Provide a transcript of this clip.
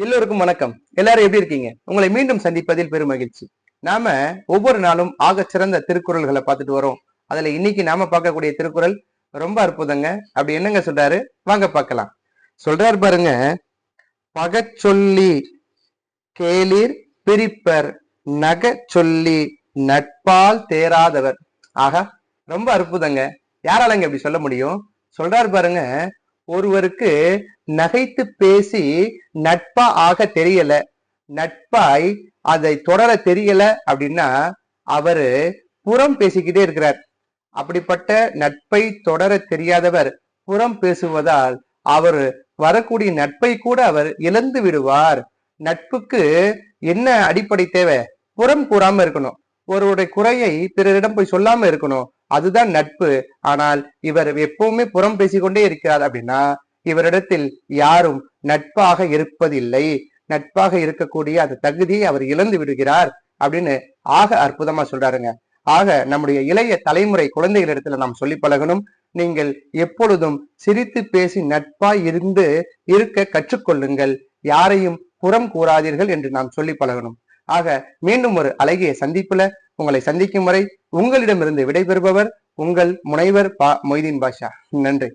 எல்லோருக்கும் வணக்கம். எல்லாரும் எப்படி இருக்கீங்க? உங்களை மீண்டும் சந்திப்பதில் பெரும் மகிழ்ச்சி. நாம ஒவ்வொரு நாளும் ஆக சிறந்த திருக்குறள்களை பார்த்துட்டு வரோம். அதுல இன்னைக்கு நாம பார்க்கக்கூடிய திருக்குறள் ரொம்ப அற்புதங்க. அப்படி என்னங்க சொல்றாரு? வாங்க பார்க்கலாம். சொல்றாரு பாருங்க. பகச்சொல்லி கேளிர் பிரிப்பர் நக சொல்லி நட்பால் தேராதவர். ஆகா ரொம்ப அற்புதங்க. யாராலங்க இப்படி சொல்ல முடியும்? சொல்றாரு பாருங்க. ஒருவருக்கு நகைத்து பேசி நட்பா ஆக தெரியல. நட்பாய் அதை தொடர தெரியல அப்படின்னா அவரு புறம் பேசிக்கிட்டே இருக்கிறார். அப்படிப்பட்ட நட்பை தொடர தெரியாதவர் புறம் பேசுவதால் அவர் வரக்கூடிய நட்பை கூட அவர் இழந்து விடுவார். நட்புக்கு என்ன அடிப்படை தேவை? புறம் கூறாம இருக்கணும். ஒருவருடைய குறையை பிறரிடம் போய் சொல்லாம இருக்கணும். அதுதான் நட்பு. ஆனால் இவர் எப்பவுமே புறம் பேசிக்கொண்டே இருக்கிறார் அப்படின்னா இவரிடத்தில் யாரும் நட்பாக இருப்பதில்லை. நட்பாக இருக்கக்கூடிய அந்த தகுதியை அவர் இழந்து விடுகிறார் அப்படின்னு ஆக அற்புதமா சொல்றாருங்க. ஆக நம்முடைய இளைய தலைமுறை குழந்தைகளிடத்துல நாம் சொல்லி பழகணும். நீங்கள் எப்பொழுதும் சிரித்து பேசி நட்பாய் இருந்து இருக்க கற்றுக்கொள்ளுங்கள். யாரையும் புறம் கூறாதீர்கள் என்று நாம் சொல்லி பழகணும். ஆக மீண்டும் ஒரு அழகிய சந்திப்புல உங்களை சந்திக்கும் வரை உங்களிடமிருந்து விடைபெறுபவர் உங்கள் முனைவர் பா மொய்தீன் பாஷா. நன்றி.